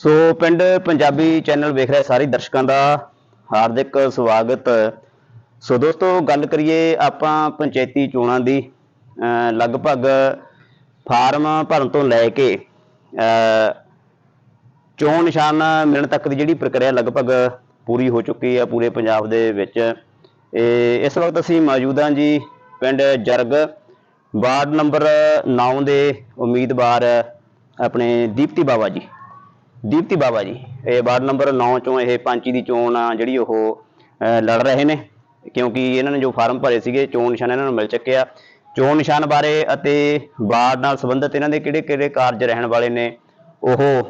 ਸੋ ਪਿੰਡ ਪੰਜਾਬੀ ਚੈਨਲ ਵੇਖ ਰਹੇ ਸਾਰੇ ਦਰਸ਼ਕਾਂ ਦਾ ਹਾਰਦਿਕ ਸਵਾਗਤ। ਸੋ ਦੋਸਤੋ, ਗੱਲ ਕਰੀਏ ਆਪਾਂ ਪੰਚਾਇਤੀ ਚੋਣਾਂ ਦੀ ਲਗਭਗ ਫਾਰਮ ਭਰਨ ਤੋਂ ਲੈ ਕੇ ਚੋਣ ਨਿਸ਼ਾਨ ਮਿਲਣ ਤੱਕ ਦੀ ਜਿਹੜੀ ਪ੍ਰਕਿਰਿਆ ਲਗਭਗ ਪੂਰੀ ਹੋ ਚੁੱਕੀ ਹੈ ਪੂਰੇ ਪੰਜਾਬ ਦੇ ਵਿੱਚ। ਇਹ ਇਸ ਵਕਤ ਅਸੀਂ ਮੌਜੂਦ ਹਾਂ ਜੀ ਪਿੰਡ ਜਰਗ, ਵਾਰਡ ਨੰਬਰ 9 ਦੇ ਉਮੀਦਵਾਰ ਆਪਣੇ ਦੀਪਤੀ ਬਾਵਾ ਜੀ। ਦੀਪਤੀ ਬਾਵਾ ਜੀ। ਇਹ ਵਾਰਡ ਨੰਬਰ 9 ਚੋਂ ਇਹ ਪੰਚੀ ਦੀ ਚੋਣ ਆ ਜਿਹੜੀ ਉਹ ਲੜ ਰਹੇ ਨੇ। ਕਿਉਂਕਿ ਇਹਨਾਂ ਨੇ ਜੋ ਫਾਰਮ ਭਰੇ ਸੀਗੇ ਚੋਣ ਨਿਸ਼ਾਨ ਇਹਨਾਂ ਨੂੰ ਮਿਲ ਚੁੱਕਿਆ ਚੋਣ ਨਿਸ਼ਾਨ ਬਾਰੇ ਅਤੇ ਵਾਰਡ ਨਾਲ ਸੰਬੰਧਿਤ ਇਹਨਾਂ ਦੇ ਕਿਹੜੇ ਕਿਹੜੇ ਕਾਰਜ ਰਹਿਣ ਵਾਲੇ ਨੇ ਉਹ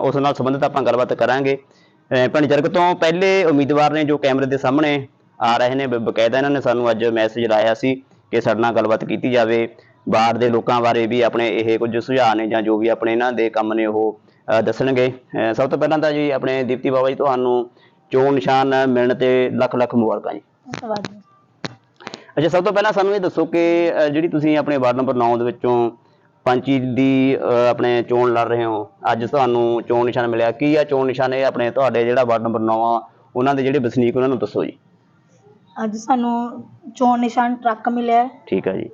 ਉਸ ਨਾਲ ਸੰਬੰਧਿਤ ਆਪਾਂ ਗੱਲਬਾਤ ਕਰਾਂਗੇ। ਅਹ, ਪਿੰਡ ਜਰਗ ਤੋਂ ਪਹਿਲੇ ਉਮੀਦਵਾਰ ਨੇ ਜੋ ਕੈਮਰੇ ਦੇ ਸਾਹਮਣੇ ਆ ਰਹੇ ਨੇ ਬ- ਬਕਾਇਦਾ ਇਹਨਾਂ ਨੇ ਸਾਨੂੰ ਅੱਜ ਮੈਸੇਜ ਲਾਇਆ ਸੀ ਕਿ ਸਾਡੇ ਨਾਲ ਗੱਲਬਾਤ ਕੀਤੀ ਜਾਵੇ। ਬਾਹਰ ਦੇ ਲੋਕਾਂ ਬਾਰੇ ਵੀ ਆਪਣੇ ਇਹ ਕੁਝ ਸੁਝਾਅ ਨੇ ਜਾਂ ਜੋ ਵੀ ਆਪਣੇ ਇਹਨਾਂ ਦੇ ਕੰਮ ਨੇ ਉਹ ਦੱਸਣਗੇ। ਸਭ ਤੋਂ ਪਹਿਲਾਂ ਤਾਂ ਜੀ ਆਪਣੇ ਦੀਪਤੀ ਬਾਬਾ ਜੀ ਤੁਹਾਨੂੰ ਚੋਣ ਨਿਸ਼ਾਨ ਮਿਲਣ ਤੇ ਲੱਖ ਲੱਖ ਮੁਬਾਰਕਾਂ ਜੀ। ਧੰਨਵਾਦ। ਅੱਛਾ ਸਭ ਤੋਂ ਪਹਿਲਾਂ ਸਾਨੂੰ ਇਹ ਦੱਸੋ ਕਿ ਜਿਹੜੀ ਤੁਸੀਂ ਆਪਣੇ ਵਾਰਡ ਨੰਬਰ 9 ਦੇ ਵਿੱਚੋਂ ਪੰਚੀ ਦੀ ਆਪਣੇ ਚੋਣ ਲੜ ਰਹੇ ਹੋ ਅੱਜ ਤੁਹਾਨੂੰ ਚੋਣ ਨਿਸ਼ਾਨ ਮਿਲਿਆ। ਕੀ ਆ ਚੋਣ ਨਿਸ਼ਾਨ? ਇਹ ਆਪਣੇ ਤੁਹਾਡੇ ਜਿਹੜਾ ਵਾਰਡ ਨੰਬਰ 9 ਆ ਉਹਨਾਂ ਦੇ ਜਿਹੜੇ ਵਸਨੀਕ ਉਹਨਾਂ ਨੂੰ ਦੱਸੋ ਜੀ। ਅੱਜ ਸਾਨੂੰ ਚੋਣ ਨਿਸ਼ਾਨ ਟਰੱਕ ਮਿਲਿਆ। ਠੀਕ ਆ ਜੀ।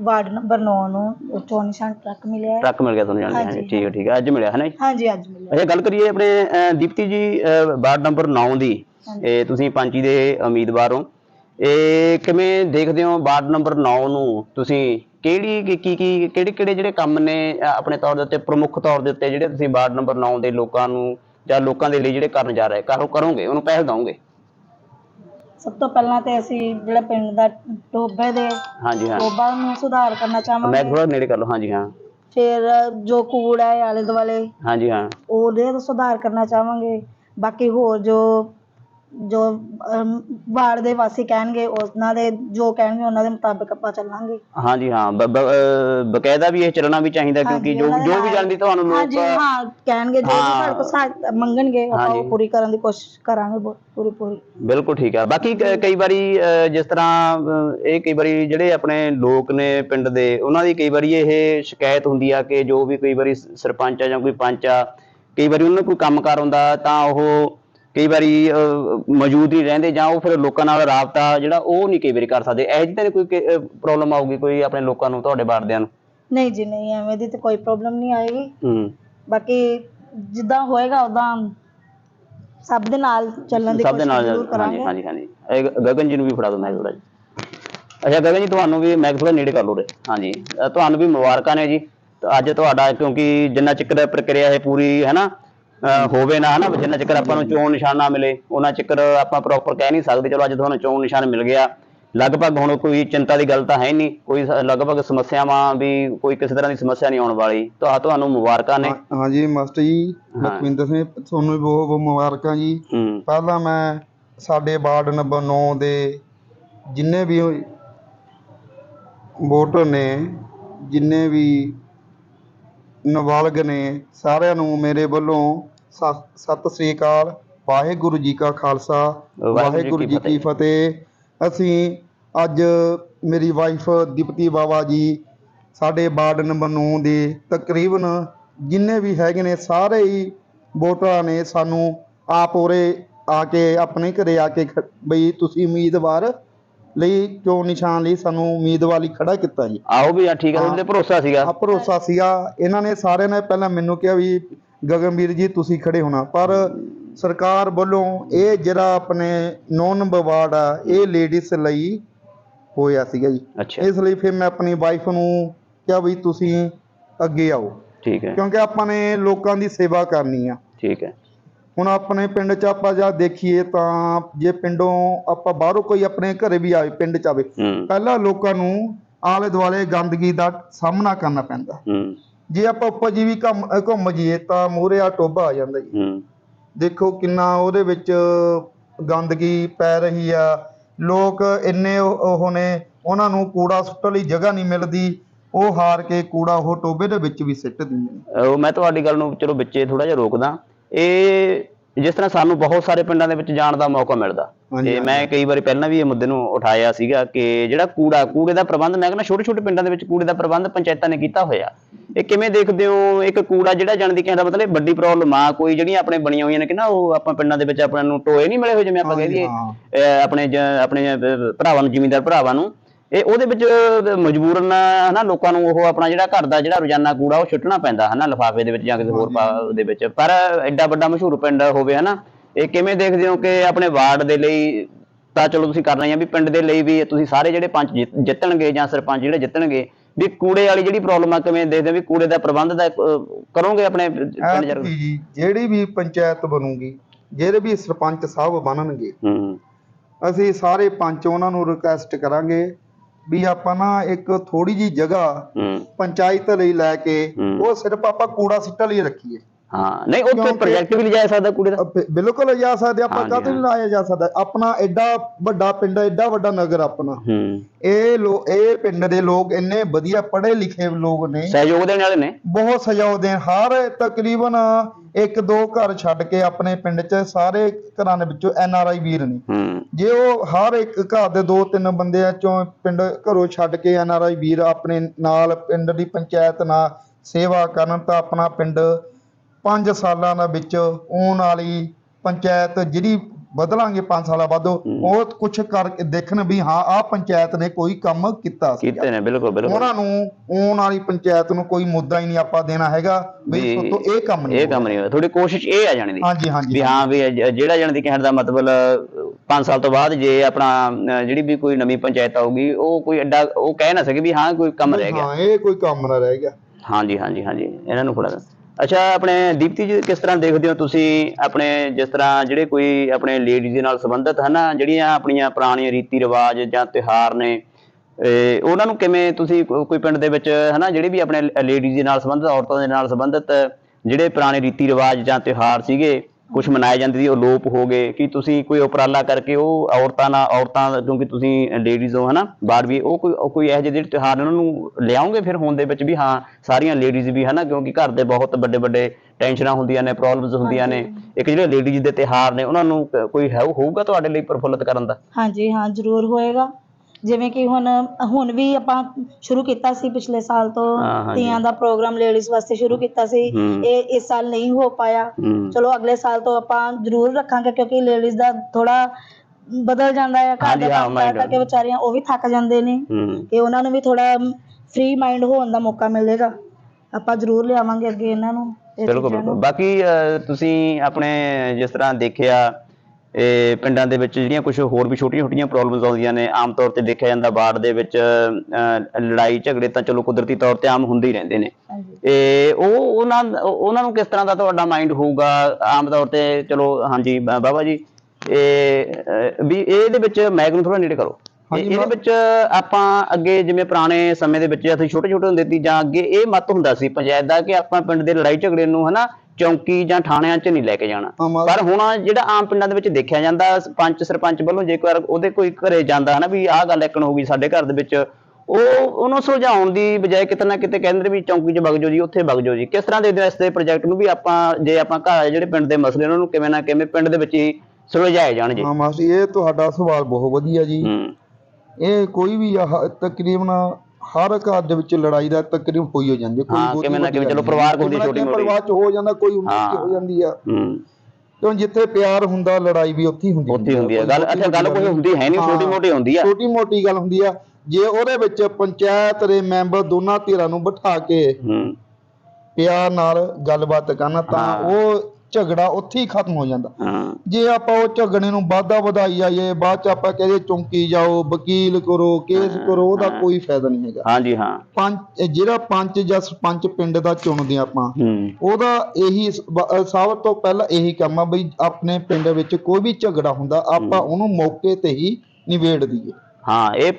ਵਾਰਡ ਨੰਬਰ 9 ਨੂੰ ਚੋਣ ਨਿਸ਼ਾਨ ਟਰੱਕ ਮਿਲਿਆ ਹੈ। ਟਰੱਕ ਮਿਲ ਗਿਆ ਤੁਹਾਨੂੰ ਜਾਣਦੇ ਹਾਂ ਹਾਂਜੀ। ਠੀਕ ਹੈ ਠੀਕ ਹੈ। ਅੱਜ ਮਿਲਿਆ ਹੈ ਨਾ ਜੀ? ਹਾਂਜੀ ਅੱਜ ਮਿਲਿਆ। ਅੱਛਾ ਗੱਲ ਕਰੀਏ ਆਪਣੇ ਅਹ, ਦੀਪਤੀ ਜੀ ਅਹ, ਵਾਰਡ ਨੰਬਰ 9 ਦੀ। ਹਾਂਜੀ। ਇਹ ਤੁਸੀਂ ਪੰਚੀ ਦੇ ਉਮੀਦਵਾਰ ਹੋ। ਇਹ ਕਿਵੇਂ ਦੇਖਦੇ ਹੋ ਵਾਰਡ ਨੰਬਰ 9 ਨੂੰ? ਤੁਸੀਂ ਕਿਹੜੀ ਕੀ ਕੀ ਕੀ- ਕਿਹੜੇ ਕਿਹੜੇ ਜਿਹੜੇ ਕੰਮ ਨੇ ਅਹ, ਆਪਣੇ ਤੌਰ ਦੇ ਉੱਤੇ ਪ੍ਰਮੁੱਖ ਤੌਰ ਦੇ ਉੱਤੇ ਜਿਹੜੇ ਤੁਸੀਂ ਵਾਰਡ ਨੰਬਰ 9 ਦੇ ਲੋਕਾਂ ਨੂੰ ਜਾਂ ਲੋਕਾਂ ਦੇ ਲਈ ਜਿਹੜੇ ਕਰਨ ਜਾ ਰਹੇ ਕਰੋ ਕਰੋਗੇ? ਉਹਨੂੰ ਪਹਿਲ ਦਵੋਗੇ? ਸਭ ਤੋਂ ਪਹਿਲਾਂ ਤੇ ਅਸੀਂ ਜਿਹੜਾ ਪਿੰਡ ਦਾ ਟੋਬੇ ਦੇ ਹਾਂਜੀ ਹਾਂ। ਟੋਬਾ ਨੂੰ ਸੁਧਾਰ ਕਰਨਾ ਮੈਂ ਚਾਹਾਂਗੇ ਥੋੜਾ ਨੇੜੇ ਕਰ ਲਓ ਹਾਂਜੀ ਹਾਂ। ਫਿਰ ਜੋ ਕੂੜਾ ਹੈ ਆਲੇ ਦੁਆਲੇ ਹਾਂਜੀ ਹਾਂ। ਉਹਦੇ ਤੋਂ ਸੁਧਾਰ ਕਰਨਾ ਚਾਹਾਂਗੇ। ਬਾਕੀ ਹੋਰ ਜੋ ਜੋ ਵਾਰਡ ਦੇ ਵਾਸੀ ਕਹਿਣਗੇ ਉਹਨਾਂ ਦੇ ਜੋ ਕਹਿਣਗੇ ਉਹਨਾਂ ਦੇ ਮੁਤਾਬਿਕ ਆਪਾਂ ਚੱਲਾਂਗੇ ਹਾਂਜੀ ਹਾਂ ਬ- ਬ- ਅਹ, ਬਕਾਇਦਾ ਵੀ ਇਹ ਚੱਲਣਾ ਵੀ ਚਾਹੀਦਾ ਕਿਉਂਕਿ ਜੋ ਉਹਨਾਂ ਦੇ ਜੋ ਵੀ ਨਾਲ- ਜਾਣਦੀ ਤੁਹਾਨੂੰ ਲੋਕ ਹਾਂਜੀ ਹਾਂ ਕਹਿਣਗੇ ਜੋ ਵੀ ਹਾਂ। ਸਾਡੇ ਕੋਲ ਸਹਾਇਤਾ ਮੰਗਣਗੇ ਆਪਾਂ ਹਾਂਜੀ। ਉਹ ਪੂਰੀ ਕਰਨ ਦੀ ਕੋਸ਼ਿਸ਼ ਕਰਾਂਗੇ ਪੂਰੀ ਪੂਰੀ ਬਿਲਕੁਲ ਠੀਕ ਆ ਬਾਕੀ ਕ- ਕਈ ਵਾਰੀ ਅਹ, ਜਿਸ ਤਰ੍ਹਾਂ ਅਹ, ਇਹ ਕਈ ਵਾਰੀ ਜਿਹੜੇ ਆਪਣੇ ਲੋਕ ਨੇ ਪਿੰਡ ਦੇ ਉਹਨਾਂ ਦੀ ਕਈ ਵਾਰੀ ਇਹ ਸ਼ਿਕਾਇਤ ਹੁੰਦੀ ਆ ਕਿ ਜੋ ਵੀ ਕਈ ਵਾਰੀ ਸ- ਸਰਪੰਚ ਆ ਜਾਂ ਕੋਈ ਪੰਚ ਆ ਕਈ ਵਾਰੀ ਉਹਨਾਂ ਨੂੰ ਕੋਈ ਕੰਮਕਾਰ ਹੁੰਦਾ ਤਾਂ ਉਹ ਕਈ ਵਾਰੀ ਮੌਜੂਦ ਨਹੀਂ ਰਹਿੰਦੇ ਜਾਂ ਉਹ ਫਿਰ ਲੋਕਾਂ ਨਾਲ ਰਾਬਤਾ ਜਿਹੜਾ ਉਹ ਨਹੀਂ ਕਈ ਵਾਰੀ ਕਰ ਸਕਦੇ। ਇਹ ਜਿਹੀ ਤਾਂ ਕੋਈ ਪ੍ਰੋਬਲਮ ਆਊਗੀ ਕੋਈ ਆਪਣੇ ਲੋਕਾਂ ਨੂੰ ਤੁਹਾਡੇ ਵਾਰਦਿਆਂ ਨੂੰ? ਨਹੀਂ ਜੀ ਨਹੀਂ ਐਵੇਂ ਦੀ ਤੇ ਕੋਈ ਪ੍ਰੋਬਲਮ ਨਹੀਂ ਆਏਗੀ। ਹੂੰ। ਬਾਕੀ ਜਿੱਦਾਂ ਹੋਏਗਾ ਉਦਾਂ ਸਭ ਦੇ ਨਾਲ ਚੱਲਣ ਦੀ ਕੋਸ਼ਿਸ਼ ਜ਼ਰੂਰ ਕਰਾਂਗੇ। ਹਾਂਜੀ ਹਾਂਜੀ ਗਗਨ ਜੀ ਨੂੰ ਵੀ ਫੜਾ ਦੋ ਮੈਂ ਥੋੜਾ ਜੀ ਅੱਛਾ ਗਗਨ ਜੀ ਤੁਹਾਨੂੰ ਵੀ ਮੈਂ ਥੋੜਾ ਨੇੜੇ ਕਰ ਲਓ ਰੇ ਹਾਂਜੀ। ਤੁਹਾਨੂੰ ਵੀ ਮੁਬਾਰਕਾਂ ਨੇ ਜੀ। ਅੱਜ ਤੁਹਾਡਾ ਕਿਉਂਕਿ ਜਿੰਨਾ ਚਿਕਰ ਪ੍ਰਕਿਰਿਆ ਇਹ ਪੂਰੀ ਹੈ ਨਾ? ਅ, ਹੋਵੇ ਨਾ ਹਨਾ ਜਿੰਨਾ ਚਿਕਰ ਆਪਾਂ ਨੂੰ ਚੋਣ ਨਿਸ਼ਾਨ ਨਾ ਮਿਲੇ ਉਹਨਾਂ ਚਿਕਰ ਆਪਾਂ ਪ੍ਰੋਪਰ ਕਹਿ ਨਹੀਂ ਸਕਦੇ ਚਲੋ ਅੱਜ ਤੁਹਾਨੂੰ ਚੋਣ ਨਿਸ਼ਾਨ ਮਿਲ ਗਿਆ। ਲਗਭਗ ਹੁਣ ਕੋਈ ਚਿੰਤਾ ਦੀ ਗੱਲ ਤਾਂ ਹੈ ਨਹੀਂ ਕੋਈ ਲਗਭਗ ਸਮੱਸਿਆਵਾਂ ਵੀ ਕੋਈ ਕਿਸੇ ਤਰ੍ਹਾਂ ਦੀ ਸਮੱਸਿਆ ਨਹੀਂ ਆਉਣ ਵਾਲੀ। ਤਾਂ ਤੁਹਾਨੂੰ ਮੁਬਾਰਕਾਂ ਨੇ। ਹਾਂ- ਹਾਂਜੀ ਮਾਸਟਰ ਜੀ। ਲਖਵਿੰਦਰ ਸਿੰਘ ਤੁਹਾਨੂੰ ਵੀ ਬਹੁਤ ਬਹੁਤ ਮੁਬਾਰਕਾਂ ਜੀ। ਪਹਿਲਾਂ ਮੈਂ ਸਾਡੇ ਵਾਰਡ ਨੰਬਰ 9 ਦੇ ਜਿੰਨੇ ਵੀ ਵੋਟਰ ਨੇ ਜਿੰਨੇ ਵੀ ਨਾਬਾਲਗ ਨੇ ਸਾਰਿਆਂ ਨੂੰ ਮੇਰੇ ਵੱਲੋਂ ਸਤਿ ਸ੍ਰੀ ਅਕਾਲ। ਵਾਹਿਗੁਰੂ ਜੀ ਕਾ ਖਾਲਸਾ ਵਾਹਿਗੁਰੂ ਜੀ ਕੀ ਫਤਿਹ। ਅਸੀਂ ਅੱਜ ਮੇਰੀ ਵਾਈਫ ਦੀਪਤੀ ਬਾਵਾ ਜੀ ਸਾਡੇ ਵਾਰਡ ਨੰਬਰ 9 ਦੇ ਤਕਰੀਬਨ ਜਿੰਨੇ ਵੀ ਹੈਗੇ ਨੇ ਸਾਰੇ ਹੀ ਵੋਟਰਾਂ ਨੇ ਸਾਨੂੰ ਆਪ ਉਰੇ ਆ ਕੇ ਆਪਣੇ ਘਰੇ ਆ ਕੇ ਬਈ ਤੁਸੀਂ ਉਮੀਦਵਾਰ ਲਈ ਚੋਣ ਨਿਸ਼ਾਨ ਲਈ ਸਾਨੂੰ ਉਮੀਦਵਾਰ ਲਈ ਖੜਾ ਕੀਤਾ ਜੀ। ਆਓ ਵੀ ਆ ਠੀਕ ਹੈ। ਤੇ ਭਰੋਸਾ ਸੀਗਾ। ਆ ਭਰੋਸਾ ਸੀਗਾ। ਇਹਨਾਂ ਨੇ ਸਾਰਿਆਂ ਨੇ ਪਹਿਲਾਂ ਮੈਨੂੰ ਕਿਹਾ ਵੀ ਗਗਨਵੀਰ ਜੀ ਤੁਸੀਂ ਖੜੇ ਹੋਣਾ। ਪਰ ਸਰਕਾਰ ਵੱਲੋਂ ਇਹ ਜਿਹੜਾ ਆਪਣੇ 9 ਨੰਬਰ ਵਾਰਡ ਆ ਇਹ ਲੇਡੀਜ਼ ਲਈ ਹੋਇਆ ਸੀਗਾ ਜੀ। ਇਸ ਲਈ ਫਿਰ ਮੈਂ ਆਪਣੀ ਵਾਈਫ ਨੂੰ ਕਿਹਾ ਵੀ ਤੁਸੀਂ ਅੱਗੇ ਆਓ। ਠੀਕ ਹੈ। ਕਿਉਂਕਿ ਆਪਾਂ ਨੇ ਲੋਕਾਂ ਦੀ ਸੇਵਾ ਕਰਨੀ ਆ। ਠੀਕ ਹੈ। ਹੁਣ ਆਪਣੇ ਪਿੰਡ 'ਚ ਆਪਾਂ ਜਾ ਦੇਖੀਏ ਤਾਂ ਜੇ ਪਿੰਡੋਂ ਆਪਾਂ ਬਾਹਰੋਂ ਕੋਈ ਆਪਣੇ ਘਰੇ ਵੀ ਆਵੇ ਪਿੰਡ 'ਚ ਆਵੇ ਪਹਿਲਾਂ ਲੋਕਾਂ ਨੂੰ ਆਲੇ ਦੁਆਲੇ ਗੰਦਗੀ ਦਾ ਸਾਹਮਣਾ ਕਰਨਾ ਪੈਂਦਾ। ਹੂੰ। ਜੇ ਆਪਾਂ ਉੱਪਰ ਜੀ ਵੀ ਘੁੰਮ ਅ, ਘੁੰਮ ਜੀਏ ਤਾਂ ਮੂਹਰੇ ਆ ਟੋਬਾ ਆ ਜਾਂਦਾ ਜੀ। ਹੂੰ। ਦੇਖੋ ਕਿੰਨਾ ਉਹਦੇ ਵਿੱਚ ਗੰਦਗੀ ਪੈ ਰਹੀ ਆ। ਲੋਕ ਇੰਨੇ ਉਹ ਉਹ ਨੇ ਉਹਨਾਂ ਨੂੰ ਕੂੜਾ ਸੁੱਟਣ ਲਈ ਜਗ੍ਹਾ ਨਹੀਂ ਮਿਲਦੀ। ਉਹ ਹਾਰ ਕੇ ਕੂੜਾ ਉਹ ਟੋਬੇ ਦੇ ਵਿੱਚ ਵੀ ਸਿੱਟ ਦਿੰਦੇ ਨੇ। ਉਹ ਮੈਂ ਤੁਹਾਡੀ ਗੱਲ ਨੂੰ ਚਲੋ ਵਿੱਚੇ ਥੋੜਾ ਜਿਹਾ ਰੋਕਦਾ। ਇਹ ਜਿਸ ਤਰ੍ਹਾਂ ਸਾਨੂੰ ਬਹੁਤ ਸਾਰੇ ਪਿੰਡਾਂ ਦੇ ਵਿੱਚ ਜਾਣ ਦਾ ਮੌਕਾ ਮਿਲਦਾ। ਤੇ। ਮੈਂ ਕਈ ਵਾਰੀ ਪਹਿਲਾਂ ਵੀ ਇਹ ਮੁੱਦੇ ਨੂੰ ਉਠਾਇਆ ਸੀਗਾ ਕਿ ਜਿਹੜਾ ਕੂੜਾ ਕੂੜੇ ਦਾ ਪ੍ਰਬੰਧ ਮੈਂ ਕਹਿੰਦਾ ਛੋਟੇ ਛੋਟੇ ਪਿੰਡਾਂ ਦੇ ਵਿੱਚ ਕੂੜੇ ਦਾ ਪ੍ਰਬੰਧ ਪੰਚਾਇਤਾਂ ਨੇ ਕੀਤਾ ਹੋਇਆ। ਇਹ ਕਿਵੇਂ ਦੇਖਦੇ ਹੋ? ਇੱਕ ਕੂੜਾ ਜਿਹੜਾ ਜਾਣ ਦੀ ਕਹਿੰਦਾ ਮਤਲਬ ਵੱਡੀ ਪ੍ਰੋਬਲਮ ਆ ਕੋਈ ਜਿਹੜੀਆਂ ਆਪਣੇ ਬਣੀਆਂ ਹੋਈਆਂ ਨੇ ਕਿ ਨਾ ਉਹ ਆਪਾਂ ਪਿੰਡਾਂ ਦੇ ਵਿੱਚ ਆਪਾਂ ਨੂੰ ਟੋਏ ਨਹੀਂ ਮਿਲੇ ਹੋਏ ਜਿਵੇਂ ਆਪਾਂ ਕਹਿ ਦਈਏ ਆਪਣੇ ਆਪਣੇ ਭਰਾਵਾਂ ਨੂੰ ਜ਼ਿਮੀਂਦਾਰ ਭਰਾਵਾਂ ਨੂੰ। ਇਹ ਉਹਦੇ ਵਿੱਚ ਮਜਬੂਰਨ ਹਨਾ ਲੋਕਾਂ ਨੂੰ ਉਹ ਆਪਣਾ ਜਿਹੜਾ ਘਰ ਦਾ ਜਿਹੜਾ ਰੋਜ਼ਾਨਾ ਕੂੜਾ ਉਹ ਸੁੱਟਣਾ ਪੈਂਦਾ ਹਨਾ ਲਿਫਾਫੇ ਦੇ ਵਿੱਚ ਜਾਂ ਕਿਸੇ ਹੋਰ ਦੇ ਵਿੱਚ। ਪਰ ਐਡਾ ਵੱਡਾ ਮਸ਼ਹੂਰ ਪਿੰਡ ਹੋਵੇ ਹਨਾ ਇਹ ਕਿਵੇਂ ਦੇਖਦੇ ਹੋ ਕਿ ਆਪਣੇ ਵਾਰਡ ਦੇ ਲਈ ਤਾਂ ਚਲੋ ਤੁਸੀਂ ਕਰਨਾ ਹੀ ਆ ਵੀ ਪਿੰਡ ਦੇ ਲਈ ਵੀ ਤੁਸੀਂ ਸਾਰੇ ਜਿਹੜੇ ਪੰਚ ਜਿੱਤ- ਜਿੱਤਣਗੇ ਜਾਂ ਸਰਪੰਚ ਜਿਹੜੇ ਜਿੱਤਣਗੇ ਵੀ ਕੂੜੇ ਵਾਲੀ ਜਿਹੜੀ ਪ੍ਰੋਬਲਮ ਆ ਕਿਵੇਂ ਦੇਖਦੇ ਵੀ ਕੂੜੇ ਦਾ ਪ੍ਰਬੰਧ ਦਾ ਕਰੋਗੇ ਆਪਣੇ ਪਿੰਡ ਜਿਹੜੀ ਵੀ ਪੰਚਾਇਤ ਬਣੂਗੀ ਜਿਹੜੇ ਵੀ ਸਰਪੰਚ ਸਾਹਿਬ ਬਣਨਗੇ ਅਸੀਂ ਸਾਰੇ ਪੰਚ ਉਹਨਾਂ ਨੂੰ ਰਿਕੁਐਸਟ ਕਰਾਂਗੇ ਵੀ ਆਪਾਂ ਨਾ ਇੱਕ ਥੋੜੀ ਜੀ ਜਗ੍ਹਾ ਹੂੰ ਪੰਚਾਇਤ ਲਈ ਲੈ ਕੇ। ਉਹ ਸਿਰਫ ਆਪਾਂ ਕੂੜਾ ਸਿੱਟਣ ਲਈ ਰੱਖੀਏ ਹਾਂ ਨਹੀਂ ਉੱਥੇ ਕਿਉਂਕਿ- ਪ੍ਰੋਜੈਕਟ ਵੀ ਲਿਜਾਇਆ ਸਕਦਾ ਕੂੜੇ ਦਾ। ਬਿ- ਬਿਲਕੁਲ ਜਾ ਸਕਦੇ ਆਪਾਂ ਹਾਂਜੀ, ਕਾਹਤੇ ਨਹੀਂ ਲਾਇਆ ਜਾ ਸਕਦਾ। ਆਪਣਾ ਐਡਾ ਵੱਡਾ ਪਿੰਡ ਐਡਾ ਵੱਡਾ ਨਗਰ ਆਪਣਾ। ਹੂੰ। ਇਹ ਲੋ ਇਹ ਪਿੰਡ ਦੇ ਲੋਕ ਇੰਨੇ ਵਧੀਆ ਪੜ੍ਹੇ ਲਿਖੇ ਲੋਕ ਨੇ। ਸਹਿਯੋਗ ਦੇਣ ਵਾਲੇ ਨੇ? ਬਹੁਤ ਸਜਾਉਂਦੇ ਨੇ ਹਰ ਤਕਰੀਬਨ ਇੱਕ ਦੋ ਘਰ ਛੱਡ ਕੇ ਆਪਣੇ ਪਿੰਡ 'ਚ ਸਾਰੇ ਘਰਾਂ ਦੇ ਵਿੱਚੋਂ ਐਨ ਆਰ ਆਈ ਵੀਰ ਨੇ। ਹੂੰ। ਜੇ ਉਹ ਹਰ ਇੱਕ ਘਰ ਦੇ ਦੋ ਤਿੰਨ ਬੰਦਿਆਂ ਚੋਂ ਪਿੰਡ ਘਰੋਂ ਛੱਡ ਕੇ ਐਨ ਆਰ ਆਈ ਵੀਰ ਆਪਣੇ ਨਾਲ ਪਿੰਡ ਦੀ ਪੰਚਾਇਤ ਨਾਲ ਸੇਵਾ ਕਰਨ ਤਾਂ ਆਪਣਾ ਪਿੰਡ 5 ਸਾਲਾਂ ਦੇ ਵਿੱਚ ਆਉਣ ਵਾਲੀ ਪੰਚਾਇਤ ਜਿਹੜੀ ਬਦਲਾਂਗੇ 5 ਸਾਲਾਂ ਬਾਅਦ ਉਹ ਕੁਝ ਕਰ ਦੇਖਣ ਵੀ ਹਾਂ ਆਹ ਪੰਚਾਇਤ ਨੇ ਕੋਈ ਕੰਮ ਕੀਤਾ ਸੀ ਕੀਤੇ ਨੇ ਬਿਲਕੁਲ ਬਿਲਕੁਲ। ਉਹਨਾਂ ਨੂੰ ਆਉਣ ਵਾਲੀ ਪੰਚਾਇਤ ਨੂੰ ਕੋਈ ਮੁੱਦਾ ਹੀ ਨਹੀਂ ਆਪਾਂ ਦੇਣਾ ਹੈਗਾ ਵੀ ਤੋਂ ਇਹ ਕੰਮ ਨਹੀਂ ਇਹ ਕੰਮ ਨਹੀਂ ਹੋਇਆ। ਥੋੜੀ ਕੋਸ਼ਿਸ਼ ਇਹ ਆ ਜਾਣੀ ਦੀ। ਹਾਂਜੀ ਹਾਂਜੀ। ਵੀ ਹਾਂ ਵੀ ਜਿਹੜਾ ਜਾਣ ਦੀ ਕਹਿਣ ਦਾ ਮਤਲਬ 5 ਸਾਲ ਤੋਂ ਬਾਅਦ ਜੇ ਆਪਣਾ ਜਿਹੜੀ ਵੀ ਕੋਈ ਨਵੀਂ ਪੰਚਾਇਤ ਆਊਗੀ ਉਹ ਕੋਈ ਐਡਾ ਉਹ ਕਹਿ ਨਾ ਸਕੇ ਵੀ ਹਾਂ ਕੋਈ ਕੰਮ ਰਹਿ ਗਿਆ। ਹਾਂ ਇਹ ਕੋਈ ਕੰਮ ਨਾ ਰਹਿ ਗਿਆ। ਹਾਂਜੀ ਹਾਂਜੀ ਹਾਂਜੀ। ਇਹਨਾਂ ਨੂੰ ਥੋੜਾ ਅੱਛਾ, ਆਪਣੇ ਦੀਪਤੀ ਜੀ, ਕਿਸ ਤਰ੍ਹਾਂ ਦੇਖਦੇ ਹੋ ਤੁਸੀਂ ਆਪਣੇ, ਜਿਸ ਤਰ੍ਹਾਂ ਜਿਹੜੇ ਕੋਈ ਆਪਣੇ ਲੇਡੀਜ਼ ਦੇ ਨਾਲ ਸੰਬੰਧਿਤ ਹਨਾ ਜਿਹੜੀਆਂ ਆਪਣੀਆਂ ਪੁਰਾਣੀਆਂ ਰੀਤੀ ਰਿਵਾਜ ਜਾਂ ਤਿਉਹਾਰ ਨੇ ਉਹਨਾਂ ਨੂੰ ਕਿਵੇਂ ਤੁਸੀਂ ਕੋਈ ਪਿੰਡ ਦੇ ਵਿੱਚ ਹਨਾ, ਜਿਹੜੇ ਵੀ ਆਪਣੇ ਲੇਡੀਜ਼ ਦੇ ਨਾਲ ਸੰਬੰਧਿਤ, ਔਰਤਾਂ ਦੇ ਨਾਲ ਸੰਬੰਧਿਤ ਜਿਹੜੇ ਪੁਰਾਣੇ ਰੀਤੀ ਰਿਵਾਜ ਜਾਂ ਤਿਉਹਾਰ ਸੀਗੇ ਕੁਝ ਮਨਾਏ ਜਾਂਦੇ ਸੀ ਉਹ ਲੋਪ ਹੋ ਗਏ ਕਿ ਤੁਸੀਂ ਕੋਈ ਉਪਰਾਲਾ ਕਰਕੇ ਉਹ ਔਰਤਾਂ ਨਾਲ ਔਰਤਾਂ ਕਿਉਂਕਿ ਤੁਸੀਂ ਲੇਡੀਜ਼ ਹੋ ਹਨਾ ਬਾਹਰ ਵੀ ਉਹ ਕੋਈ ਕੋਈ ਇਹੋ ਜਿਹੇ ਜਿਹੜੇ ਤਿਉਹਾਰ ਨੇ ਉਹਨਾਂ ਨੂੰ ਲਿਆਉਂਗੇ ਫਿਰ ਹੋਣ ਦੇ ਵਿੱਚ ਵੀ ਹਾਂ ਸਾਰੀਆਂ ਲੇਡੀਜ਼ ਵੀ ਹਨਾ ਕਿਉਂਕਿ ਘਰ ਦੇ ਬਹੁਤ ਵੱਡੇ ਵੱਡੇ ਟੈਨਸ਼ਨਾਂ ਹੁੰਦੀਆਂ ਨੇ ਪ੍ਰੋਬਲਮਸ ਹੁੰਦੀਆਂ ਨੇ। ਇੱਕ ਜਿਹੜੇ ਲੇਡੀਜ਼ ਦੇ ਤਿਉਹਾਰ ਨੇ ਉਹਨਾਂ ਨੂੰ ਕੋਈ ਹੈ ਹੋਊਗਾ ਤੁਹਾਡੇ ਲਈ ਪ੍ਰਫੁੱਲਤ ਕਰਨ ਦਾ? ਹਾਂਜੀ ਹਾਂ ਜ਼ਰੂਰ ਹੋਏਗਾ। ਜਿਵੇਂ ਕਿ ਹੁਣ ਹੁਣ ਵੀ ਆਪਾਂ ਸ਼ੁਰੂ ਕੀਤਾ ਸੀ ਪਿਛਲੇ ਸਾਲ ਤੋਂ ਹਾਂ, ਹਾਂਜੀ। ਤੀਆਂ ਦਾ ਪ੍ਰੋਗਰਾਮ ਲੇਡੀਜ਼ ਵਾਸਤੇ ਸ਼ੁਰੂ ਕੀਤਾ ਸੀ। ਹੂੰ। ਇਹ ਇਸ ਸਾਲ ਨਹੀਂ ਹੋ ਪਾਇਆ। ਹੂੰ। ਚਲੋ ਅਗਲੇ ਸਾਲ ਤੋਂ ਆਪਾਂ ਜ਼ਰੂਰ ਰੱਖਾਂਗੇ ਕਿਉਂਕਿ ਲੇਡੀਜ਼ ਦਾ ਥੋੜਾ ਬਦਲ ਜਾਂਦਾ ਹੈ। ਘਰ ਹਾਂਜੀ, ਦਾ ਹਾਂ, ਕੰਮ ਕਰ mind ਕਰਕੇ ਵਿਚਾਰੀਆਂ ਉਹ ਵੀ ਥੱਕ ਜਾਂਦੇ ਨੇ। ਹੂੰ। ਤੇ ਉਹਨਾਂ ਨੂੰ ਵੀ ਥੋੜਾ ਫ੍ਰੀ ਮਾਈਂਡ ਹੋਣ ਦਾ ਮੌਕਾ ਮਿਲੇਗਾ। ਆਪਾਂ ਜ਼ਰੂਰ ਲਿਆਵਾਂਗੇ ਅੱਗੇ ਇਹਨਾਂ ਨੂੰ। ਇਹ ਬਿਲਕੁਲ ਚੀਜ਼ਾਂ ਨੂੰ। ਬਿਲਕੁਲ। ਬਾਕੀ ਅਹ, ਤੁਸੀਂ ਆਪਣੇ ਜਿਸ ਤਰ੍ਹਾਂ ਦੇਖਿਆ ਇਹ ਪਿੰਡਾਂ ਦੇ ਵਿੱਚ ਜਿਹੜੀਆਂ ਕੁਝ ਹੋਰ ਵੀ ਛੋਟੀਆਂ ਛੋਟੀਆਂ ਪ੍ਰੋਬਲਮਸ ਆਉਂਦੀਆਂ ਨੇ ਆਮ ਤੌਰ ਤੇ ਦੇਖਿਆ ਜਾਂਦਾ ਵਾਰਡ ਦੇ ਵਿੱਚ ਲੜਾਈ ਝਗੜੇ ਤਾਂ ਚਲੋ ਕੁਦਰਤੀ ਤੌਰ ਤੇ ਆਮ ਹੁੰਦੇ ਹੀ ਰਹਿੰਦੇ ਨੇ। ਇਹ ਉਹ ਉਹਨਾਂ ਉਹਨਾਂ ਨੂੰ ਕਿਸ ਤਰ੍ਹਾਂ ਦਾ ਤੁਹਾਡਾ ਮਾਈਂਡ ਹੋਊਗਾ? ਆਮ ਤੌਰ ਤੇ ਚਲੋ ਹਾਂਜੀ ਬਾਬਾ ਜੀ ਇਹ ਵੀ ਇਹਦੇ ਵਿੱਚ ਮੈਗ ਨੂੰ ਥੋੜਾ ਨੇੜੇ ਕਰੋ। ਇਹਦੇ ਵਿੱਚ ਆਪਾਂ ਅੱਗੇ ਜਿਵੇਂ ਪੁਰਾਣੇ ਸਮੇਂ ਦੇ ਵਿੱਚ ਅਸੀਂ ਛੋਟੇ ਛੋਟੇ ਹੁੰਦੇ ਸੀ ਜਾਂ ਅੱਗੇ ਇਹ ਮਤ ਹੁੰਦਾ ਸੀ ਪੰਚਾਇਤ ਦਾ ਕਿ ਆਪਾਂ ਪਿੰਡ ਦੇ ਲੜਾਈ ਝਗੜੇ ਨੂੰ ਹਨਾ ਚੌਂਕੀ ਜਾਂ ਥਾਣਿਆਂ 'ਚ ਨਹੀਂ ਲੈ ਕੇ ਜਾਣਾ। ਪਰ ਹੁਣ ਜਿਹੜਾ ਆਮ ਪਿੰਡਾਂ ਦੇ ਵਿੱਚ ਦੇਖਿਆ ਜਾਂਦਾ ਪੰਚ ਸਰਪੰਚ ਵੱਲੋਂ ਜੇਕਰ ਉਹਦੇ ਕੋਈ ਘਰੇ ਜਾਂਦਾ ਹਨਾ ਵੀ ਆਹ ਗੱਲ ਇੱਕਣ ਹੋ ਗਈ ਸਾਡੇ ਘਰ ਦੇ ਵਿੱਚ ਉਹ ਉਹਨੂੰ ਸੁਲਝਾਉਣ ਦੀ ਬਜਾਏ ਕਿਤੇ ਨਾ ਕਿਤੇ ਕਹਿੰਦੇ ਵੀ ਚੌਂਕੀ 'ਚ ਵਗ ਜਾਓ ਜੀ ਉੱਥੇ ਵਗ ਜਾਓ ਜੀ। ਕਿਸ ਤਰ੍ਹਾਂ ਦੇ ਇਸ ਦੇ ਪ੍ਰੋਜੈਕਟ ਨੂੰ ਵੀ ਆਪਾਂ ਜੇ ਆਪਾਂ ਘਰ ਜਿਹੜੇ ਪਿੰਡ ਦੇ ਮਸਲੇ ਉਹਨਾਂ ਨੂੰ ਕਿਵੇਂ ਨਾ ਕਿਵੇਂ ਪਿੰਡ ਦੇ ਵਿੱਚ ਹੀ ਸੁਲਝਾਏ ਜਾਣ ਜੀ ਹਾਂ ਮਾਸੀ ਇਹ ਤੁਹਾਡਾ ਸਵਾਲ ਬਹੁਤ ਵਧੀਆ ਜੀ। ਇਹ ਕੋਈ ਵੀ ਤਕਰੀਬਨ ਹਰ ਘਰ ਦੇ ਵਿੱਚ ਲੜਾਈ ਦਾ ਤਕਰੀਬਨ ਹੋਈ ਹੋ ਜਾਂਦੀ ਹੈ ਕੋਈ ਹਾਂ, ਬਹੁਤੀ ਕਿਵੇਂ ਨਾ ਵੱਡੀ ਕਿਵੇਂ, ਚਲੋ ਪਰਿਵਾਰ ਕਿਵੇਂ ਨਾ ਛੋਟੀ ਕਿਵੇਂ ਮੋਟੀ। ਪਰਿਵਾਰ ਚ ਹੋ ਜਾਂਦਾ ਕੋਈ ਉਮਰ ਹਾਂ। ਜਾਂਦੀ ਆ ਹੂੰ ਕਿਉਂ ਜਿੱਥੇ ਪਿਆਰ ਹੁੰਦਾ ਲੜਾਈ ਵੀ ਉੱਥੇ ਹੀ ਹੁੰਦੀ ਉੱਥੇ ਹੁੰਦੀ ਹੈ ਗੱਲ ਅੱਛਾ ਗੱਲ ਕੋਈ ਹੁੰਦੀ ਹੈ ਨਹੀਂ। ਛੋਟੀ ਮੋਟੀ ਹੁੰਦੀ ਆ ਛੋਟੀ ਮੋਟੀ ਗੱਲ ਹੁੰਦੀ ਆ ਜੇ ਉਹਦੇ ਵਿੱਚ ਪੰਚਾਇਤ ਦੇ ਮੈਂਬਰ ਦੋਨਾਂ ਧਿਰਾਂ ਨੂੰ ਬਿਠਾ ਕੇ ਹੂੰ ਪਿਆਰ ਨਾਲ ਗੱਲਬਾਤ ਕਰਨ ਤਾਂ ਹਾਂ। ਉਹ ਝਗੜਾ ਉੱਥੇ ਹੀ ਖਤਮ ਹੋ ਜਾਂਦਾ। ਹਾਂ। ਜੇ ਆਪਾਂ ਉਹ ਝਗੜੇ ਨੂੰ ਵਾਧਾ ਵਧਾਈ ਜਾਈਏ ਬਾਅਦ ਚ ਆਪਾਂ ਕਹਦੇ ਚੌਂਕੀ ਜਾਓ ਵਕੀਲ ਕਰੋ ਕੇਸ ਕਰੋ ਉਹਦਾ ਕੋਈ ਫਾਇਦਾ ਨਹੀਂ ਹੈਗਾ। ਹਾਂਜੀ ਹਾਂ। ਪੰਚ ਜਿਹੜਾ ਪੰਚ ਜਾਂ ਸਰਪੰਚ ਪਿੰਡ ਦਾ ਚੁਣਦੇ ਆਪਾਂ ਉਹਦਾ ਇਹੀ ਸ- ਸਭ ਤੋਂ ਪਹਿਲਾਂ ਇਹੀ ਕੰਮ ਆ ਬਈ ਆਪਣੇ ਪਿੰਡ ਵਿੱਚ ਕੋਈ ਵੀ ਝਗੜਾ ਹੁੰਦਾ ਆਪਾਂ ਉਹਨੂੰ ਮੌਕੇ ਤੇ ਹੀ ਨਿਬੇੜ ਦਈਏ। ਹਾਂ ਇਹ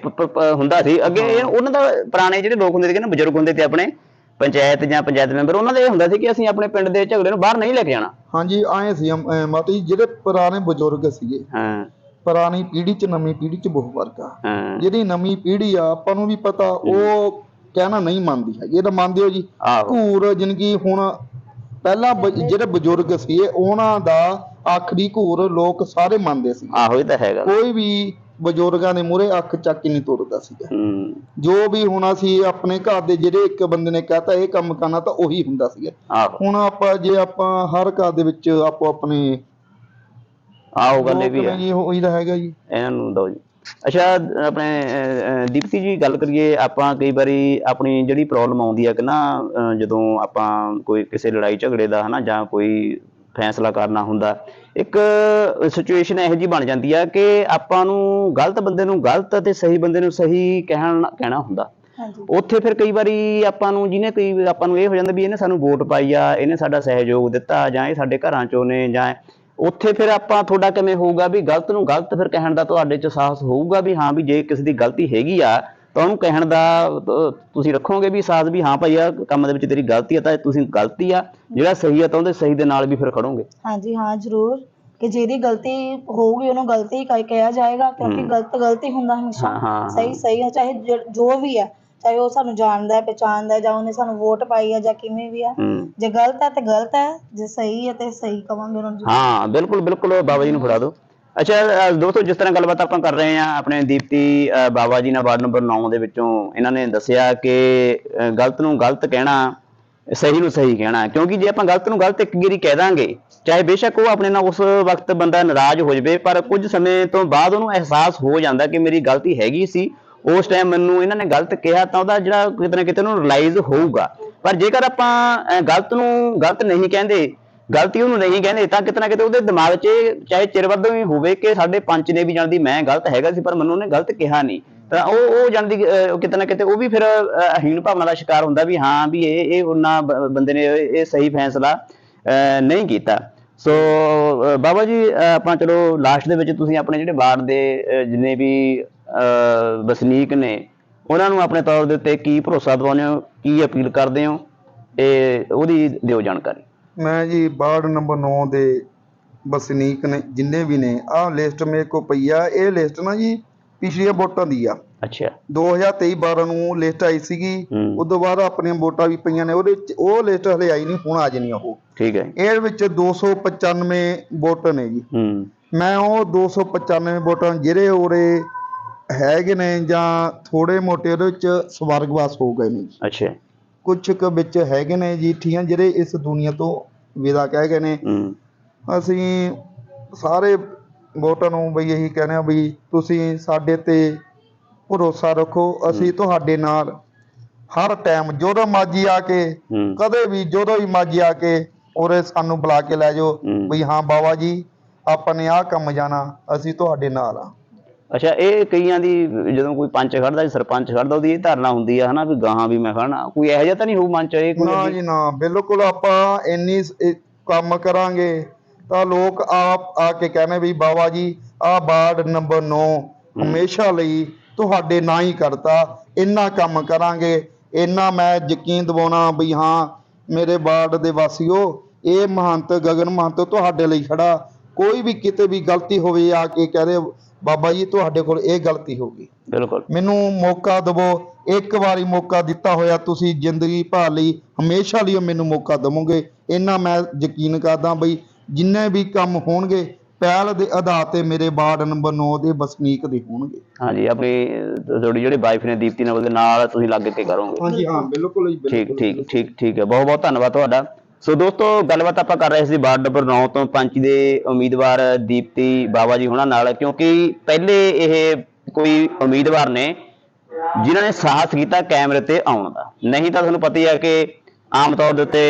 ਹੁੰਦਾ ਸੀ। ਅੱਗੇ ਉਹਨਾਂ ਦਾ ਪੁਰਾਣੇ ਜਿਹੜੇ ਲੋਕ ਹੁੰਦੇ ਸੀਗੇ ਨਾ ਬਜ਼ੁਰਗ ਹੁੰਦੇ ਤੇ ਆਪਣੇ ਪੰਚਾਇਤ ਜਾਂ ਪੰਚਾਇਤ ਮੈਂਬਰ ਉਹਨਾਂ ਦਾ ਇਹ ਹੁੰਦਾ ਸੀ ਕਿ ਅਸੀਂ ਆਪਣੇ ਪਿੰਡ ਦੇ ਝਗੜੇ ਨੂੰ ਬਾਹਰ ਨਹੀਂ ਲੈ ਕੇ ਜਾਣਾ। ਹਾਂਜੀ ਆਏ ਸੀ ਮਾਤੀ ਜਿਹੜੇ ਪੁਰਾਣੇ ਬਜ਼ੁਰਗ ਸੀਗੇ ਹਾਂ। ਪੁਰਾਣੀ ਪੀੜ੍ਹੀ ਚ ਨਵੀਂ ਪੀੜ੍ਹੀ ਚ ਬਹੁਤ ਫ਼ਰਕ ਆ। ਹਾਂ। ਜਿਹੜੀ ਨਵੀਂ ਪੀੜ੍ਹੀ ਆ ਆਪਾਂ ਨੂੰ ਵੀ ਪਤਾ ਉਹ ਕਹਿਣਾ ਨਹੀਂ ਮੰਨਦੀ ਹੈ ਇਹ ਤਾਂ ਮੰਨਦੇ ਹੋ ਜੀ ਆਹੋ। ਘੂਰ ਜਿੰਦਗੀ ਹੁਣ ਪਹਿਲਾਂ ਬ- ਜਿਹੜੇ ਬਜ਼ੁਰਗ ਸੀ ਉਹਨਾਂ ਦਾ ਆਖਰੀ ਘੂਰ ਲੋਕ ਸਾਰੇ ਮੰਨਦੇ ਸੀ। ਆਹੋ ਇਹ ਤਾਂ ਹੈਗਾ। ਕੋਈ ਵੀ ਬਜ਼ੁਰਗਾਂ ਦੇ ਮੂਹਰੇ ਅੱਖ ਚੱਕ ਕੇ ਨਹੀਂ ਤੁਰਦਾ ਸੀਗਾ। ਹੂੰ। ਜੋ ਵੀ ਹੋਣਾ ਸੀ ਆਪਣੇ ਘਰ ਦੇ ਜਿਹੜੇ ਇੱਕ ਬੰਦੇ ਨੇ ਕਹਤਾ ਇਹ ਕੰਮ ਕਰਨਾ ਤਾਂ ਉਹੀ ਹੁੰਦਾ ਸੀਗਾ। ਆਹੋ। ਹੁਣ ਆਪਾਂ ਜੇ ਆਪਾਂ ਹਰ ਘਰ ਦੇ ਵਿੱਚ ਆਪੋ ਆਪਣੇ ਆਹੋ ਗੱਲ ਇਹ ਵੀ ਆ ਜੀ ਉਹੀ ਤਾਂ ਹੈਗਾ ਜੀ। ਇਹਨਾਂ ਨੂੰ ਦੋ ਜੀ। ਅੱਛਾ ਆਪਣੇ ਅਹ, ਅਹ, ਦੀਪਤੀ ਜੀ ਗੱਲ ਕਰੀਏ ਆਪਾਂ ਕਈ ਵਾਰੀ ਆਪਣੀ ਜਿਹੜੀ ਪ੍ਰੋਬਲਮ ਆਉਂਦੀ ਹੈ ਕਿ ਨਾ ਅਹ, ਜਦੋਂ ਆਪਾਂ ਕੋਈ ਕਿਸੇ ਲੜਾਈ ਝਗੜੇ ਦਾ ਹਨਾ ਜਾਂ ਕੋਈ ਫੈਸਲਾ ਕਰਨਾ ਹੁੰਦਾ ਇੱਕ ਸਿਚੁਏਸ਼ਨ ਇਹੋ ਜੀ ਬਣ ਜਾਂਦੀ ਆ ਕਿ ਆਪਾਂ ਨੂੰ ਗਲਤ ਬੰਦੇ ਨੂੰ ਗਲਤ ਅਤੇ ਸਹੀ ਬੰਦੇ ਨੂੰ ਸਹੀ ਕਹਿਣ ਕਹਿਣਾ ਹੁੰਦਾ। ਹਾਂਜੀ। ਉੱਥੇ ਫਿਰ ਕਈ ਵਾਰੀ ਆਪਾਂ ਨੂੰ ਜਿਹਨੇ ਕਈ ਆਪਾਂ ਨੂੰ ਇਹ ਹੋ ਜਾਂਦਾ ਵੀ ਇਹਨੇ ਸਾਨੂੰ ਵੋਟ ਪਾਈ ਆ ਇਹਨੇ ਸਾਡਾ ਸਹਿਯੋਗ ਦਿੱਤਾ ਜਾਂ ਇਹ ਸਾਡੇ ਘਰਾਂ ਚੋਂ ਨੇ ਜਾਂ ਉੱਥੇ ਫਿਰ ਆਪਾਂ ਤੁਹਾਡਾ ਕਿਵੇਂ ਹੋਊਗਾ ਵੀ ਗਲਤ ਨੂੰ ਗਲਤ ਫਿਰ ਕਹਿਣ ਦਾ ਤੁਹਾਡੇ ਚ ਸਾਹਸ ਹੋਊਗਾ ਵੀ ਹਾਂ ਵੀ ਜੇ ਕਿਸੇ ਦੀ ਗਲਤੀ ਹੈਗੀ ਆ ਤਾਂ ਉਹਨੂੰ ਕਹਿਣ ਦਾ ਤੁਸੀਂ ਰੱਖੋਗੇ ਵੀ ਸਾਹਸ ਵੀ ਹਾਂ ਭਾਈ ਆ ਕੰਮ ਦੇ ਵਿੱਚ ਤੇਰੀ ਗਲਤੀ ਆ ਤਾਂ ਤੁਸੀਂ ਗਲਤੀ ਆ ਜਿਹੜਾ ਸਹੀ ਆ ਤਾਂ ਉਹਦੇ ਸਹੀ ਦੇ ਨਾਲ ਵੀ ਫਿਰ ਖੜੋਗੇ। ਹਾਂਜੀ ਹਾਂ ਜ਼ਰੂਰ। ਕਿ ਜਿਹਦੀ ਗਲਤੀ ਹੋਊਗੀ ਉਹਨੂੰ ਗਲਤੀ ਕਹਿ- ਕਿਹਾ ਜਾਏਗਾ ਕਿਉਂਕਿ। ਗਲਤ ਗਲਤੀ ਹੁੰਦਾ ਹਮੇਸ਼ਾ। ਸਹੀ ਸਹੀ ਹੈ ਚਾਹੇ ਜ- ਵੀ ਹੈ ਚਾਹੇ ਉਹ ਸਾਨੂੰ ਜਾਣਦਾ ਹੈ ਪਛਾਣਦਾ ਹੈ ਜਾਂ ਉਹਨੇ ਸਾਨੂੰ ਵੋਟ ਪਾਈ ਹੈ ਜਾਂ ਕਿਵੇਂ ਵੀ ਹੂੰ। ਜੇ ਗਲਤ ਹੈ ਤੇ ਗਲਤ ਹੈ ਜੇ ਸਹੀ ਹੈ ਤੇ ਸਹੀ ਕਵਾਂਗੇ ਉਹਨਾਂ ਨੂੰ ਹਾਂ ਬਿਲਕੁਲ ਬਿਲਕੁਲ ਬਾਬਾ ਜੀ ਨੂੰ ਫੜਾ ਦਿਓ। ਅੱਛਾ ਦੋਸਤੋ, ਜਿਸ ਤਰ੍ਹਾਂ ਗੱਲਬਾਤ ਆਪਾਂ ਕਰ ਰਹੇ ਹਾਂ, ਆਪਣੇ ਦੀਪਤੀ ਬਾਬਾ ਜੀ ਨਾਲ ਵਾਰਡ ਨੰਬਰ 9 ਦੇ ਵਿੱਚੋਂ ਇਹਨਾਂ ਨੇ ਦੱਸਿਆ ਕਿ ਗਲਤ ਨੂੰ ਗਲਤ ਕਹਿਣਾ, ਸਹੀ ਨੂੰ ਸਹੀ ਕਹਿਣਾ, ਕਿਉਂਕਿ ਜੇ ਆਪਾਂ ਗਲਤ ਨੂੰ ਗਲਤ ਇੱਕ ਗਿਰੀ ਕਹਿ ਦਾਂਗੇ, ਚਾਹੇ ਬੇਸ਼ੱਕ ਉਹ ਆਪਣੇ ਨਾਲ ਉਸ ਵਕਤ ਬੰਦਾ ਨਾਰਾਜ਼ ਹੋ ਜਾਵੇ, ਪਰ ਕੁਝ ਸਮੇਂ ਤੋਂ ਬਾਅਦ ਉਹਨੂੰ ਅਹਿਸਾਸ ਹੋ ਜਾਂਦਾ ਕਿ ਮੇਰੀ ਗਲਤੀ ਹੈਗੀ ਸੀ, ਉਸ ਟਾਈਮ ਮੈਨੂੰ ਇਹਨਾਂ ਨੇ ਗਲਤ ਕਿਹਾ ਤਾਂ ਉਹਦਾ ਜਿਹੜਾ ਕਿਤੇ ਨਾ ਕਿਤੇ ਉਹਨੂੰ ਰਿਅਲਾਈਜ਼ ਹੋਊਗਾ। ਪਰ ਜੇਕਰ ਆਪਾਂ ਗਲਤ ਨੂੰ ਗਲਤ ਨਹੀਂ ਕਹਿੰਦੇ ਗਲਤੀ ਉਹਨੂੰ ਨਹੀਂ ਕਹਿੰਦੇ ਤਾਂ ਕਿਤੇ ਨਾ ਕਿਤੇ ਉਹਦੇ ਦਿਮਾਗ 'ਚ ਚਾਹੇ ਚਿਰ ਵੱਧੋਂ ਹੀ ਹੋਵੇ ਕਿ ਸਾਡੇ ਪੰਚ ਨੇ ਵੀ ਜਾਣਦੀ ਮੈਂ ਗਲਤ ਹੈਗਾ ਸੀ ਪਰ ਮੈਨੂੰ ਉਹਨੇ ਗਲਤ ਕਿਹਾ ਨਹੀਂ। ਤਾਂ ਉਹ ਉਹ ਜਾਣਦੀ ਅਹ, ਕਿਤੇ ਨਾ ਕਿਤੇ ਉਹ ਵੀ ਫਿਰ ਅਹੀਣ ਭਾਵਨਾ ਦਾ ਸ਼ਿਕਾਰ ਹੁੰਦਾ ਵੀ ਹਾਂ ਵੀ ਇਹ ਇਹ ਉਹਨਾਂ ਬ- ਬੰਦੇ ਨੇ ਇਹ ਸਹੀ ਫੈਸਲਾ ਨਹੀਂ ਕੀਤਾ। ਸੋ ਬਾਬਾ ਜੀ ਆਪਾਂ ਚਲੋ ਲਾਸਟ ਦੇ ਵਿੱਚ ਤੁਸੀਂ ਆਪਣੇ ਜਿਹੜੇ ਵਾਰਡ ਦੇ ਜਿੰਨੇ ਵੀ ਵਸਨੀਕ ਨੇ ਉਹਨਾਂ ਨੂੰ ਆਪਣੇ ਤੌਰ ਦੇ ਉੱਤੇ ਕੀ ਭਰੋਸਾ ਦਿਵਾਉਂਦੇ ਹੋ ਕੀ ਅਪੀਲ ਕਰਦੇ ਹੋ ਇਹ ਉਹਦੀ ਦਿਓ ਜਾਣਕਾਰੀ। ਮੈਂ ਜੀ ਵਾਰਡ ਨੰਬਰ 9 ਦੇ ਵਸਨੀਕ ਨੇ ਜਿੰਨੇ ਵੀ ਨੇ ਆਹ ਲਿਸਟ ਮੇਰੇ ਕੋ ਪਈ ਆ। ਇਹ ਲਿਸਟ ਨਾ ਜੀ ਪਿਛਲੀਆਂ ਵੋਟਾਂ ਦੀ ਆ। ਅੱਛਾ। 2023 12 ਨੂੰ ਲਿਸਟ ਆਈ ਸੀਗੀ। ਉਸ ਤੋਂ ਬਾਅਦ ਆਪਣੀਆਂ ਵੋਟਾਂ ਵੀ ਪਈਆਂ ਨੇ ਉਹਦੇ ਵਿੱਚ ਉਹ ਲਿਸਟ ਹਲੇ ਆਈ ਨਹੀਂ ਹੁਣ ਆ ਜਾਣੀ ਉਹ। ਠੀਕ ਹੈ। ਇਹਦੇ ਵਿੱਚ 295 ਵੋਟ ਨੇ ਜੀ। ਮੈਂ ਉਹ 295 ਵੋਟਾਂ ਜਿਹੜੇ ਉਰੇ ਹੈਗੇ ਨੇ ਜਾਂ ਥੋੜੇ ਮੋਟੇ ਉਹਦੇ ਵਿੱਚ ਸਵਰਗਵਾਸ ਹੋ ਗਏ ਨੇ ਅੱਛਾ। ਕੁਝ ਕੁ ਵਿੱਚ ਹੈਗੇ ਨੇ ਜੀ ਠੀਆਂ ਜਿਹੜੇ ਇਸ ਦੁਨੀਆ ਤੋਂ ਵਿਦਾ ਕਹਿ ਗਏ ਨੇ। ਹੂੰ। ਅਸੀਂ ਸਾਰੇ ਵੋਟਰਾਂ ਨੂੰ ਬਈ ਇਹੀ ਕਹਿੰਦੇ ਆ ਵੀ ਤੁਸੀਂ ਸਾਡੇ ਤੇ ਭਰੋਸਾ ਰੱਖੋ ਅਸੀਂ ਤੁਹਾਡੇ ਨਾਲ ਹਰ ਟਾਈਮ ਜਦੋਂ ਮਰਜ਼ੀ ਆ ਕੇ ਹੂੰ। ਕਦੇ ਵੀ ਜਦੋਂ ਵੀ ਮਰਜ਼ੀ ਆ ਕੇ ਉਰੇ ਸਾਨੂੰ ਬੁਲਾ ਕੇ ਲੈ ਜਾਓ ਹੂੰ। ਵੀ ਹਾਂ ਬਾਬਾ ਜੀ ਆਪਾਂ ਨੇ ਆਹ ਕੰਮ ਜਾਣਾ ਅਸੀਂ ਤੁਹਾਡੇ ਨਾਲ ਆ ਅੱਛਾ ਇਹ ਕਈਆਂ ਦੀ ਜਦੋਂ ਕੋਈ ਪੰਚ ਖੜਦਾ ਸਰਪੰਚ ਖੜਦਾ ਉਹਦੀ ਇਹ ਧਾਰਨਾ ਹੁੰਦੀ ਆ ਹਨਾ ਵੀ ਗਾਹਾਂ ਵੀ ਮੈਂ ਖੜਨਾ। ਕੋਈ ਇਹੋ ਜਿਹਾ ਤਾਂ ਨਹੀਂ ਹੋਊ ਮਨ ਚ ਇਹ ਕੋਈ ਨਾ? ਜੀ ਨਾ ਬਿਲਕੁਲ ਆਪਾਂ ਇੰਨੀ ਸ- ਇਹ ਕੰਮ ਕਰਾਂਗੇ ਤਾਂ ਲੋਕ ਆਪ ਆ ਕੇ ਕਹਿੰਦੇ ਵੀ ਬਾਬਾ ਜੀ ਆਹ ਵਾਰਡ ਨੰਬਰ 9 ਹਮੇਸ਼ਾ ਲਈ ਤੁਹਾਡੇ ਨਾਂ ਹੀ ਕਰਤਾ ਇੰਨਾ ਕੰਮ ਕਰਾਂਗੇ ਇੰਨਾ ਮੈਂ ਯਕੀਨ ਦਿਵਾਉਣਾ ਵੀ ਹਾਂ ਮੇਰੇ ਵਾਰਡ ਦੇ ਵਾਸੀਓ ਇਹ ਮਹੰਤ ਗਗਨ ਮਹੰਤ ਤੁਹਾਡੇ ਲਈ ਖੜਾ। ਕੋਈ ਵੀ ਕਿਤੇ ਵੀ ਗਲਤੀ ਹੋਵੇ ਆ ਕੇ ਕਹਦੇ ਬਾਬਾ ਜੀ ਤੁਹਾਡੇ ਕੋਲ ਇਹ ਗਲਤੀ ਹੋ ਗਈ। ਬਿਲਕੁਲ। ਮੈਨੂੰ ਮੌਕਾ ਦਿਵੋ ਇੱਕ ਵਾਰੀ ਮੌਕਾ ਦਿੱਤਾ ਹੋਇਆ ਤੁਸੀਂ ਜ਼ਿੰਦਗੀ ਭਰ ਲਈ ਹਮੇਸ਼ਾ ਲਈ ਮੈਨੂੰ ਮੌਕਾ ਦੇਵੋਗੇ। ਇੰਨਾ ਮੈਂ ਯਕੀਨ ਕਰਦਾ ਬਈ ਜਿੰਨੇ ਵੀ ਕੰਮ ਹੋਣਗੇ ਪਹਿਲ ਦੇ ਆਧਾਰ ਤੇ ਮੇਰੇ ਵਾਰਡ ਨੰਬਰ 9 ਦੇ ਵਸਨੀਕ ਦੇ ਹੋਣਗੇ। ਹਾਂਜੀ ਆਪਣੀ ਤੁਹਾਡੀ ਜਿਹੜੀ ਵਾਈਫ ਨੇ ਦੀਪਤੀ ਨਾਲ ਉਹਦੇ ਨਾਲ ਤੁਸੀਂ ਲੱਗ ਕੇ ਕਰੋਗੇ। ਹਾਂਜੀ ਹਾਂ ਬਿਲਕੁਲ ਜੀ ਠੀਕ ਠੀਕ ਠੀਕ ਠੀਕ ਹੈ। ਬਹੁਤ ਬਹੁਤ ਧੰਨਵਾਦ ਤੁਹਾਡਾ। ਸੋ ਦੋਸਤੋ ਗੱਲਬਾਤ ਆਪਾਂ ਕਰ ਰਹੇ ਸੀ ਵਾਰਡ ਨੰਬਰ 9 ਤੋਂ ਪੰਚ ਦੇ ਉਮੀਦਵਾਰ ਦੀਪਤੀ ਬਾਵਾ ਜੀ ਹੁਣਾਂ ਨਾਲ ਕਿਉਂਕਿ ਪਹਿਲੇ ਇਹ ਕੋਈ ਉਮੀਦਵਾਰ ਨੇ ਜਿਨ੍ਹਾਂ ਨੇ ਸਾਹਸ ਕੀਤਾ ਕੈਮਰੇ ਤੇ ਆਉਣ ਦਾ। ਨਹੀਂ ਤਾਂ ਤੁਹਾਨੂੰ ਪਤਾ ਹੀ ਹੈ ਕਿ ਆਮ ਤੌਰ ਦੇ ਉੱਤੇ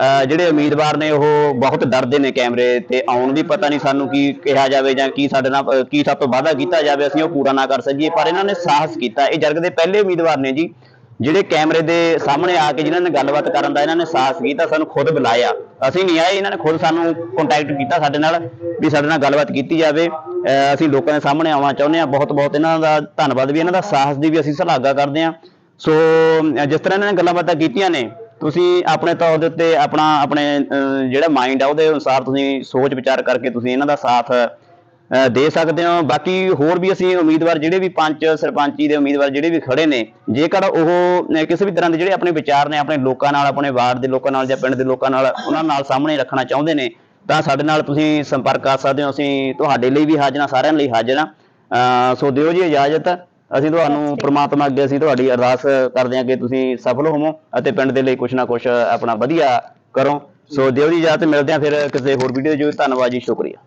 ਅਹ, ਜਿਹੜੇ ਉਮੀਦਵਾਰ ਨੇ ਉਹ ਬਹੁਤ ਡਰਦੇ ਨੇ ਕੈਮਰੇ ਤੇ ਆਉਣ ਵੀ ਪਤਾ ਨਹੀਂ ਸਾਨੂੰ ਕੀ ਕਿਹਾ ਜਾਵੇ ਜਾਂ ਕੀ ਸਾਡੇ ਨਾਲ ਕੀ ਸਾਡੇ ਤੋਂ ਵਾਅਦਾ ਕੀਤਾ ਜਾਵੇ ਅਸੀਂ ਉਹ ਪੂਰਾ ਨਾ ਕਰ ਸਕੀਏ। ਪਰ ਇਹਨਾਂ ਨੇ ਸਾਹਸ ਕੀਤਾ। ਇਹ ਜਰਗ ਦੇ ਪਹਿਲੇ ਉਮੀਦਵਾਰ ਨੇ ਜੀ। ਜਿਹੜੇ ਕੈਮਰੇ ਦੇ ਸਾਹਮਣੇ ਆ ਕੇ ਜਿਨ੍ਹਾਂ ਨੇ ਗੱਲਬਾਤ ਕਰਨ ਦਾ ਇਹਨਾਂ ਨੇ ਸਾਹਸ ਕੀਤਾ ਸਾਨੂੰ ਖੁਦ ਬੁਲਾਇਆ। ਅਸੀਂ ਨਹੀਂ ਆਏ, ਇਹਨਾਂ ਨੇ ਖੁਦ ਸਾਨੂੰ ਕੰਟੈਕਟ ਕੀਤਾ ਸਾਡੇ ਨਾਲ ਵੀ ਸਾਡੇ ਨਾਲ ਗੱਲਬਾਤ ਕੀਤੀ ਜਾਵੇ। ਅਹ ਅਸੀਂ ਲੋਕਾਂ ਦੇ ਸਾਹਮਣੇ ਆਉਣਾ ਚਾਹੁੰਦੇ ਹਾਂ। ਬਹੁਤ ਬਹੁਤ ਇਹਨਾਂ ਦਾ ਧੰਨਵਾਦ ਵੀ, ਇਹਨਾਂ ਦਾ ਸਾਹਸ ਦੀ ਵੀ ਅਸੀਂ ਸ਼ਲਾਘਾ ਕਰਦੇ ਹਾਂ। ਸੋ ਜਿਸ ਤਰ੍ਹਾਂ ਇਹਨਾਂ ਨੇ ਗੱਲਾਂ ਬਾਤਾਂ ਕੀਤੀਆਂ ਨੇ, ਤੁਸੀਂ ਆਪਣੇ ਤੌਰ ਦੇ ਉੱਤੇ ਆਪਣਾ, ਆਪਣੇ, ਅਹ ਜਿਹੜਾ ਮਾਈਂਡ ਆ, ਉਹਦੇ ਅਨੁਸਾਰ ਤੁਸੀਂ ਸੋਚ ਵਿਚਾਰ ਕਰਕੇ ਤੁਸੀਂ ਇਹਨਾਂ ਦਾ ਸਾਥ ਦੇ ਸਕਦੇ ਹੋ। ਬਾਕੀ ਹੋਰ ਵੀ ਅਸੀਂ ਉਮੀਦਵਾਰ ਜਿਹੜੇ ਵੀ ਪੰਚ ਸਰਪੰਚੀ ਦੇ ਉਮੀਦਵਾਰ ਜਿਹੜੇ ਵੀ ਖੜੇ ਨੇ ਜੇਕਰ ਉਹ ਕਿਸੇ ਵੀ ਤਰ੍ਹਾਂ ਦੇ ਜਿਹੜੇ ਆਪਣੇ ਵਿਚਾਰ ਨੇ ਆਪਣੇ ਲੋਕਾਂ ਨਾਲ ਆਪਣੇ ਵਾਰਡ ਦੇ ਲੋਕਾਂ ਨਾਲ ਜਾਂ ਪਿੰਡ ਦੇ ਲੋਕਾਂ ਨਾਲ ਉਹਨਾਂ ਨਾਲ ਸਾਹਮਣੇ ਰੱਖਣਾ ਚਾਹੁੰਦੇ ਨੇ ਤਾਂ ਸਾਡੇ ਨਾਲ ਤੁਸੀਂ ਸੰਪਰਕ ਕਰ ਸਕਦੇ ਹੋ। ਅਸੀਂ ਤੁਹਾਡੇ ਲਈ ਵੀ ਹਾਜ਼ਰ ਹਾਂ ਸਾਰਿਆਂ ਲਈ ਹਾਜ਼ਰ ਹਾਂ। ਅਹ ਸੋ ਦਿਓ ਜੀ ਇਜਾਜ਼ਤ। ਅਸੀਂ ਤੁਹਾਨੂੰ ਪ੍ਰਮਾਤਮਾ ਅੱਗੇ ਅਸੀਂ ਤੁਹਾਡੀ ਅਰਦਾਸ ਕਰਦੇ ਹਾਂ ਕਿ ਤੁਸੀਂ ਸਫਲ ਹੋਵੋ ਅਤੇ ਪਿੰਡ ਦੇ ਲਈ ਕੁਝ ਨਾ ਕੁਝ ਆਪਣਾ ਵਧੀਆ ਕਰੋ। ਸੋ ਦਿਓ ਜੀ ਇਜਾਜ਼ਤ ਮਿਲਦੇ ਹਾਂ ਫਿਰ ਕਿਸੇ ਹੋਰ ਵੀਡੀਓ ਜੋ ਧੰਨਵਾਦ ਜੀ ਸ਼ੁਕਰੀਆ।